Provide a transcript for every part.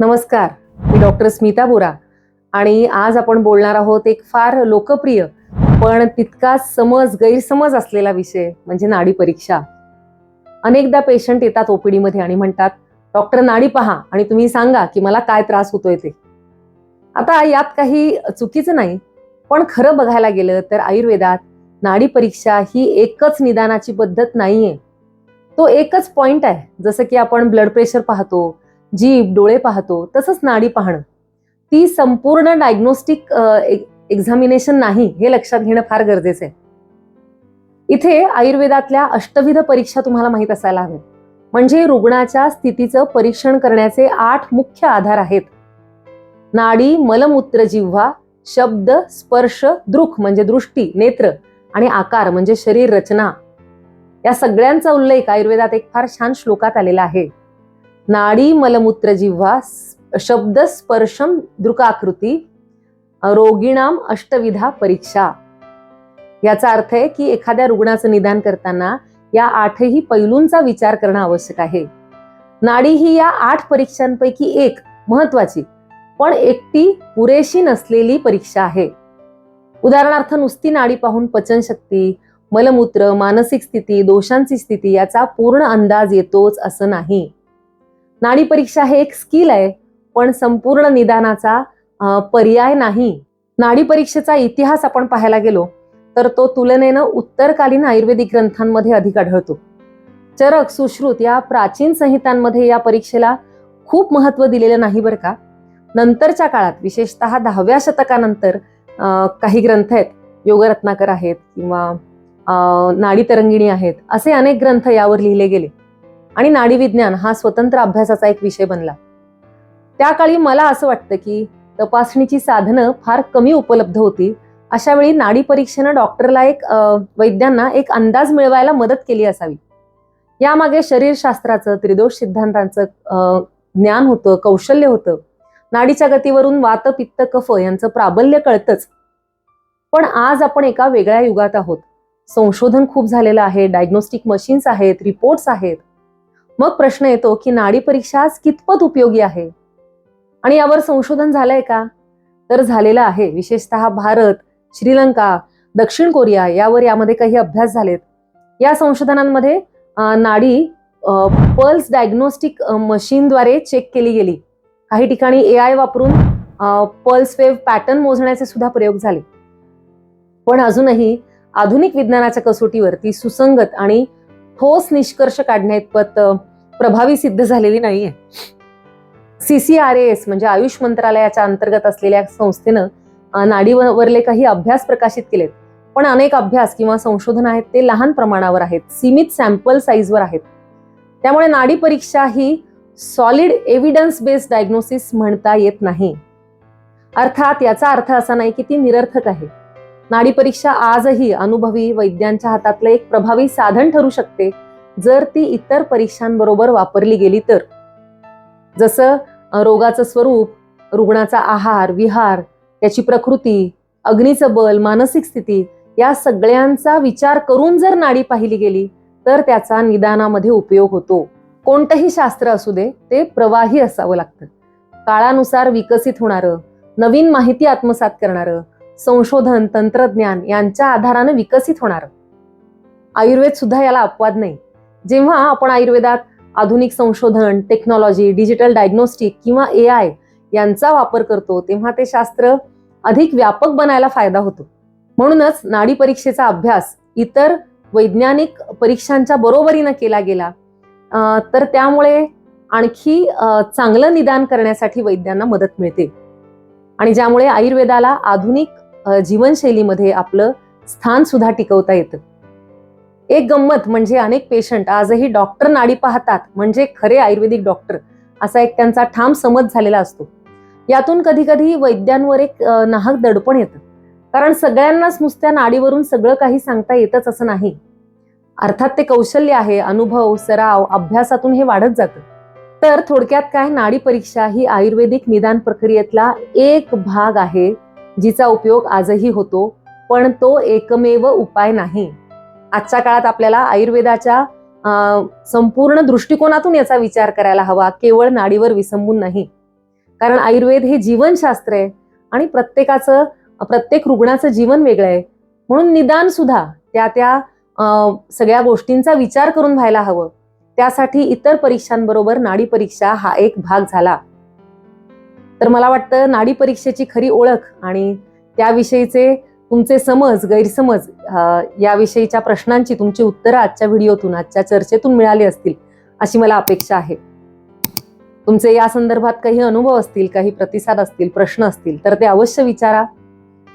नमस्कार मी डॉक्टर स्मिता बोरा आणि आज आपण बोलणार आहोत एक फार लोकप्रिय पण तितकाच समज गैरसमज असलेला विषय म्हणजे नाडी परीक्षा. अनेकदा पेशंट येतात ओपीडीमध्ये आणि म्हणतात डॉक्टर नाडी पहा आणि तुम्ही सांगा की मला काय त्रास होतोय ते. आता यात काही चुकीचं नाही पण खरं बघायला गेलं तर आयुर्वेदात नाडी परीक्षा ही एकच निदानाची पद्धत नाहीये. तो एकच पॉइंट आहे जसं की आपण ब्लड प्रेशर पाहतो जीभ डोळे पाहतो तसंच नाडी पाहणं. ती संपूर्ण डायग्नोस्टिक एक्झामिनेशन नाही हे लक्षात घेणं फार गरजेचं आहे. इथे आयुर्वेदातल्या अष्टविध परीक्षा तुम्हाला माहीत असायला हव्यात. म्हणजे रुग्णाच्या स्थितीचं परीक्षण करण्याचे आठ मुख्य आधार आहेत. नाडी मलमूत्र जिव्हा शब्द स्पर्श दृक म्हणजे दृष्टी नेत्र आणि आकार म्हणजे शरीर रचना. या सगळ्यांचा उल्लेख आयुर्वेदात एक फार छान श्लोकात आलेला आहे. नाडी मलमूत्र जिव्हा शब्द स्पर्शम दृकाकृती रोगीणाम अष्टविधा परीक्षा. याचा अर्थ आहे की एखाद्या रुग्णाचं निदान करताना या आठही पैलूंचा विचार करणं आवश्यक आहे. नाडी ही या आठ परीक्षांपैकी एक महत्वाची पण एकटी पुरेशी नसलेली परीक्षा आहे. उदाहरणार्थ नुसती नाडी पाहून पचनशक्ती मलमूत्र मानसिक स्थिती दोषांची स्थिती याचा पूर्ण अंदाज येतोच असं नाही. नाडी परीक्षा हे एक स्किल आहे पण संपूर्ण निदानाचा पर्याय नाही. नाडी परीक्षेचा इतिहास आपण पाहायला गेलो तर तो तुलनेनं उत्तरकालीन आयुर्वेदिक ग्रंथांमध्ये अधिक आढळतो. चरक सुश्रुत या प्राचीन संहितांमध्ये या परीक्षेला खूप महत्त्व दिलेलं नाही बरं का? नंतरच्या काळात विशेषतः दहाव्या शतकानंतर काही ग्रंथ आहेत योगरत्नाकर आहेत किंवा नाडी तरंगिणी आहेत असे अनेक ग्रंथ यावर लिहिले गेले. आणि नाडीविज्ञान हा स्वतंत्र अभ्यासाचा एक विषय बनला. त्या काळी मला असं वाटतं की तपासणीची साधनं फार कमी उपलब्ध होती. अशा वेळी नाडी परीक्षेनं डॉक्टरला एक वैद्यांना एक अंदाज मिळवायला मदत केली असावी. यामागे शरीरशास्त्राचं त्रिदोष सिद्धांतांचं अं, ज्ञान होतं कौशल्य होतं. नाडीच्या गतीवरून वात पित्त कफ यांचं प्राबल्य कळतंच. पण आज आपण एका वेगळ्या युगात आहोत. संशोधन खूप झालेलं आहे डायग्नोस्टिक मशीन्स आहेत रिपोर्ट्स आहेत. मग प्रश्न येतो की नाडी परीक्षा कितपत उपयोगी आहे? आणि यावर संशोधन झालंय का? तर झालेलं आहे. विशेषतः भारत श्रीलंका दक्षिण कोरिया यावर यामध्ये काही अभ्यास झालेत. या संशोधनांमध्ये नाडी पल्स डायग्नोस्टिक मशीनद्वारे चेक केली गेली. काही ठिकाणी ए आय वापरून पल्स वेव्ह पॅटर्न मोजण्याचे सुद्धा प्रयोग झाले. पण अजूनही आधुनिक विज्ञानाच्या कसोटीवर ती सुसंगत आणि ठोस निष्कर्ष काढण्याइतपत प्रभावी सिद्ध झालेली नाहीये. सीसीआरएस म्हणजे आयुष मंत्रालयाच्या अंतर्गत असलेल्या संस्थेनं नाडीवरले काही अभ्यास प्रकाशित केलेत. पण अनेक अभ्यास किंवा संशोधन आहेत ते लहान प्रमाणावर आहेत सीमित सॅम्पल साईजवर आहेत. त्यामुळे नाडी परीक्षा ही सॉलिड एव्हिडन्स बेस्ड डायग्नोसिस म्हणता येत नाही. अर्थात याचा अर्थ असा नाही की ती निरर्थक आहे. नाडी परीक्षा आजही अनुभवी वैद्यांच्या हातातलं एक प्रभावी साधन ठरू शकते. जर ती इतर परीक्षांबरोबर वापरली गेली तर. जसं रोगाचं स्वरूप रुग्णाचा आहार विहार त्याची प्रकृती अग्नीचं बल मानसिक स्थिती या सगळ्यांचा विचार करून जर नाडी पाहिली गेली तर त्याचा निदानामध्ये उपयोग होतो. कोणतंही शास्त्र असू दे ते प्रवाही असावं लागतं. काळानुसार विकसित होणारं नवीन माहिती आत्मसात करणारं संशोधन तंत्रज्ञान यांच्या आधारानं विकसित होणार. आयुर्वेद सुद्धा याला अपवाद नाही. जेव्हा आपण आयुर्वेदात आधुनिक संशोधन टेक्नॉलॉजी डिजिटल डायग्नोस्टिक किंवा ए आय यांचा वापर करतो तेव्हा ते शास्त्र अधिक व्यापक बनायला फायदा होतो. म्हणूनच नाडी परीक्षेचा अभ्यास इतर वैज्ञानिक परीक्षांच्या बरोबरीनं केला गेला तर त्यामुळे आणखी चांगलं निदान करण्यासाठी वैद्यांना मदत मिळते. आणि ज्यामुळे आयुर्वेदाला आधुनिक जीवनशैलीमध्ये आपलं स्थान सुद्धा टिकवता येतं. एक गंमत म्हणजे अनेक पेशंट आजही डॉक्टर नाडी पाहतात म्हणजे खरे आयुर्वेदिक डॉक्टर असा एक त्यांचा ठाम समज झालेला असतो. यातून कधी कधी वैद्यांवर एक नाहक दडपण येतं. कारण सगळ्यांनाच नुसत्या नाडीवरून सगळं काही सांगता येतच असं नाही. अर्थात ते कौशल्य आहे अनुभव सराव अभ्यासातून हे वाढत जातं. तर थोडक्यात काय नाडी परीक्षा ही आयुर्वेदिक निदान प्रक्रियेतला एक भाग आहे जिचा उपयोग आजही होतो पण तो एकमेव उपाय नाही. आजच्या काळात आपल्याला आयुर्वेदाच्या संपूर्ण दृष्टिकोनातून याचा विचार करायला हवा केवळ नाडीवर विसंबून नाही. कारण आयुर्वेद हे जीवनशास्त्र आहे आणि प्रत्येकाचं प्रत्येक रुग्णाचं जीवन वेगळं आहे. म्हणून निदान सुद्धा त्या त्या सगळ्या गोष्टींचा विचार करून व्हायला हवं. त्यासाठी इतर परीक्षांबरोबर नाडी परीक्षा हा एक भाग झाला. तर मला वाटतं नाडी परीक्षेची खरी ओळख आणि त्याविषयीचे तुमचे समज गैरसमज याविषयीच्या प्रश्नांची तुमची उत्तरं आजच्या व्हिडिओतून आजच्या चर्चेतून मिळाली असतील अशी मला अपेक्षा आहे. तुमचे या संदर्भात काही अनुभव असतील काही प्रतिसाद असतील प्रश्न असतील तर ते अवश्य विचारा.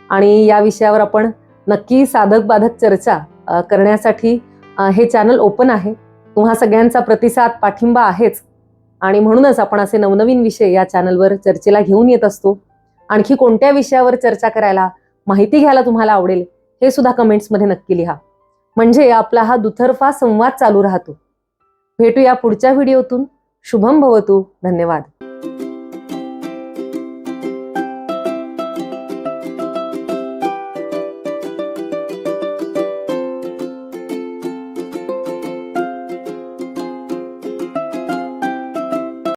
आणि या विषयावर आपण नक्की साधक बाधक चर्चा करण्यासाठी हे चॅनल ओपन आहे. तुम्हा सगळ्यांचा प्रतिसाद पाठिंबा आहेच. आणि म्हणूनच आपण असे नवनवीन विषय या चॅनलवर चर्चेला घेऊन येत असतो. आणखी कोणत्या विषयावर चर्चा करायला माहिती घ्यायला तुम्हाला आवडेल हे सुद्धा कमेंट्समध्ये नक्की लिहा. म्हणजे आपला हा दुतर्फा संवाद चालू राहतो. भेटूया पुढच्या व्हिडिओतून. शुभम भवतू. धन्यवाद.